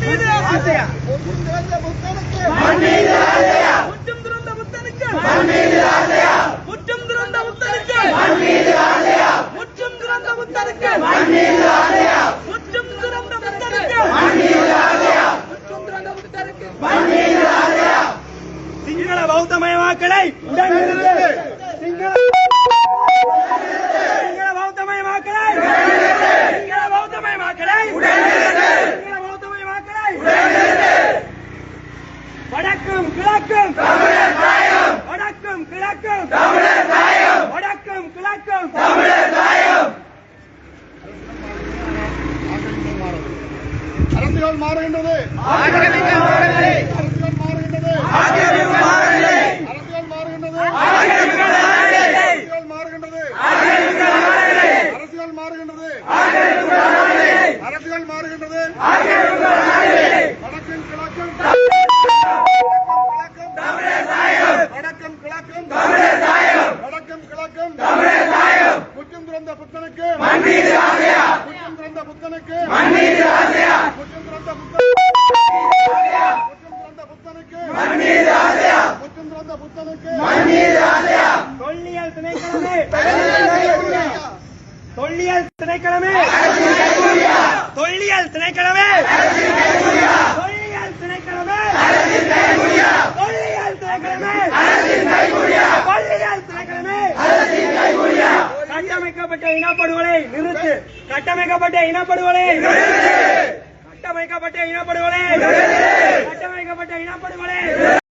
மீது துறந்த புத்தனுக்கு முற்றும் துறந்த புத்தனுக்கு மீது துறந்த புத்தனுக்கு துறந்த புத்தனுக்கு துறந்த புத்தனுக்கு சிங்கள பௌத்தமயமாக்கலை சிங்கள பௌத்தமயமாக்கலை சிங்கள பௌத்தமயமாக்கலை வடக்கும் கிழக்கும். வடக்கும் கிழக்கும். வடக்கும் கிழக்கும். அரசியல் மாறுகின்றது. ஆக்கிரமிப்பு மாறவில்லை. அரசியல் மாறுகின்றது. ஆக்கிரமிப்பு மாறவில்லை. அரசியல் மாறுகின்றது. ஆக்கிரமிப்பு மாறவில்லை. அரசியல் மாறுகின்றது. ஆக்கிரமிப்பு மாறவில்லை. அரசியல் மாறுகின்றது. கிழக்கும் முற்றும் துறந்த புத்தனுக்கு. முற்றும் துறந்த புத்தனுக்கு. முற்றும் துறந்த புத்தனுக்கு. முற்றும் துறந்த புத்தனுக்கு. தொல்லியல் திணைக்களமே. தொல்லியல் திணைக்களமே. தொல்லியல் திணைக்களமே. தொல்லியல் திணைக்களமே. தொல்லியல் திணைக்களமே. தொல்லியல் திணைக்களமே. கட்டமைக்கப்பட்ட இனப்படுகொலை நிறுத்து. கட்டமைக்கப்பட்ட இனப்படுகொலை கட்டமைக்கப்பட்ட இனப்படுகொலை கட்டமைக்கப்பட்ட இனப்படுகொலை